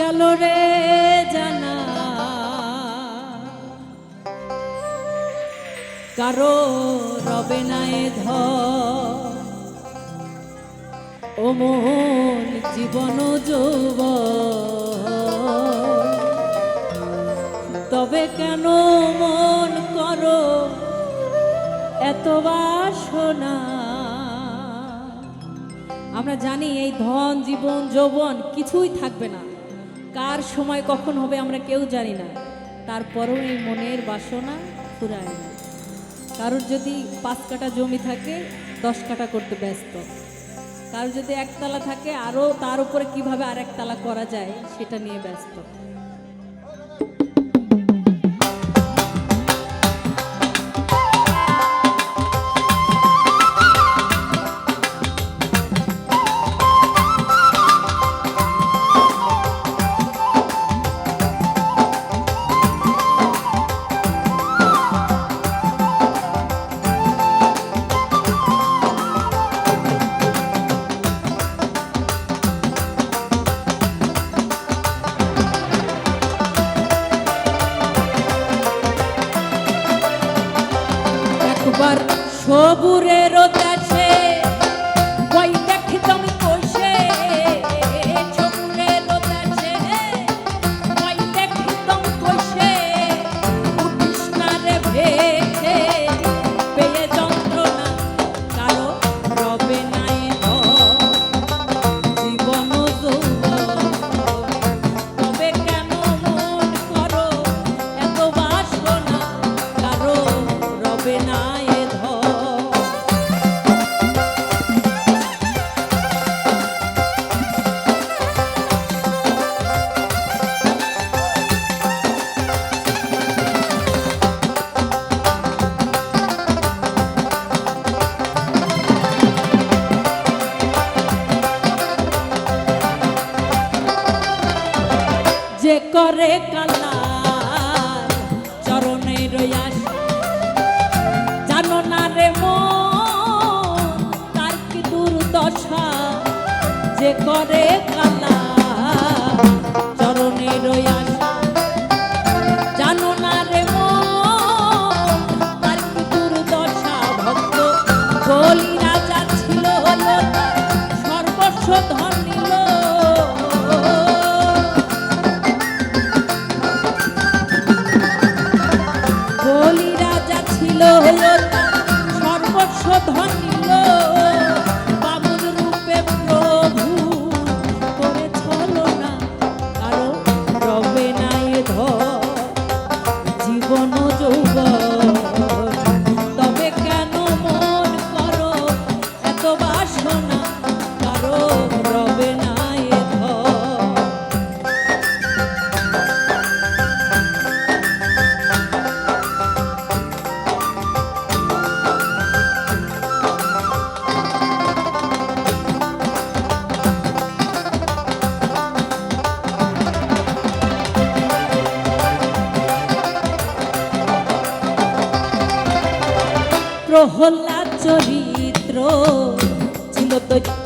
গেল রে জানা। কারও রবে নাই ধ অমন জীবন যৌব তবে কেন মন করো এত বাসনা? আমরা জানি এই ধন, জীবন, যৌবন কিছুই থাকবে না। কার সময় কখন হবে আমরা কেউ জানি না। তারপরও এই মনের বাসনা ফুরায় না। কারোর যদি পাঁচ কাটা জমি থাকে, দশ কাটা করতে ব্যস্ত। কারোর যদি একতলা থাকে আরও তার উপরে কীভাবে আর একতলা করা যায়, সেটা নিয়ে ব্যস্ত। correcto. one. প্রহ্লাদ চরিত্র ছিল তথ্য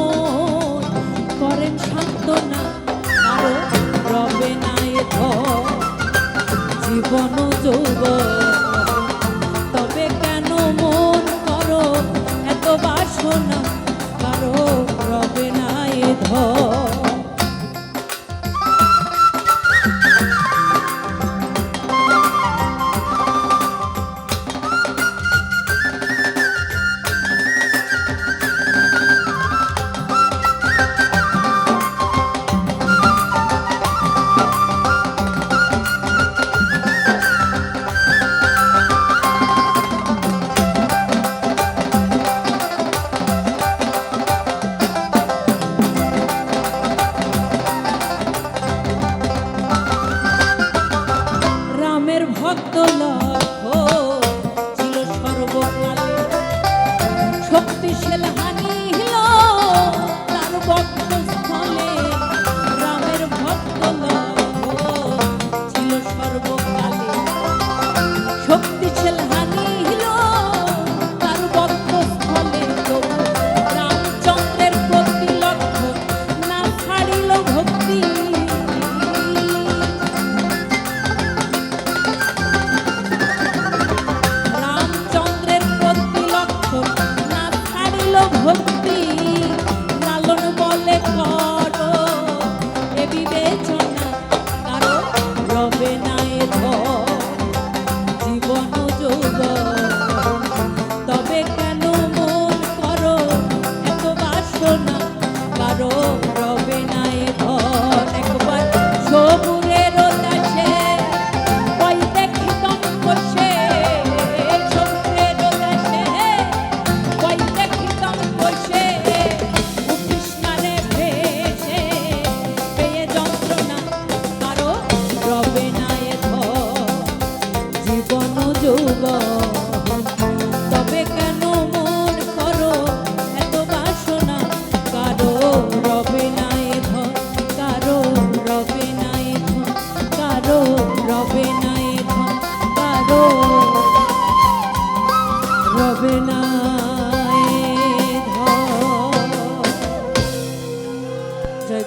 জীবন যৌব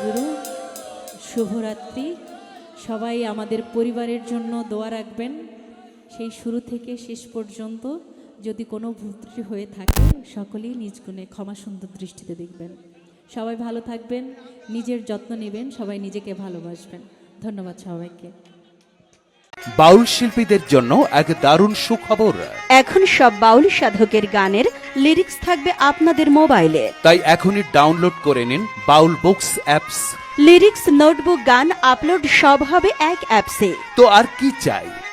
গুরু শুভরাত্রি। সবাই আমাদের পরিবারের জন্য দোয়া রাখবেন। সেই শুরু থেকে শেষ পর্যন্ত যদি কোনো ভুল ত্রুটি হয়ে থাকে সকলেই নিজ গুণে ক্ষমা সুন্দর দৃষ্টিতে দেখবেন। সবাই ভালো থাকবেন নিজের যত্ন নেবেন সবাই নিজেকে ভালোবাসবেন। ধন্যবাদ সবাইকে। বাউল শিল্পীদের জন্য এক দারুণ সুখবর। এখন সব বাউল সাধকের গানের লিরিক্স থাকবে আপনাদের মোবাইলে। তাই এখনই ডাউনলোড করে নিন Baul books apps. Lyrics notebook গান আপলোড সব হবে এক অ্যাপসে। তো আর কি চাই?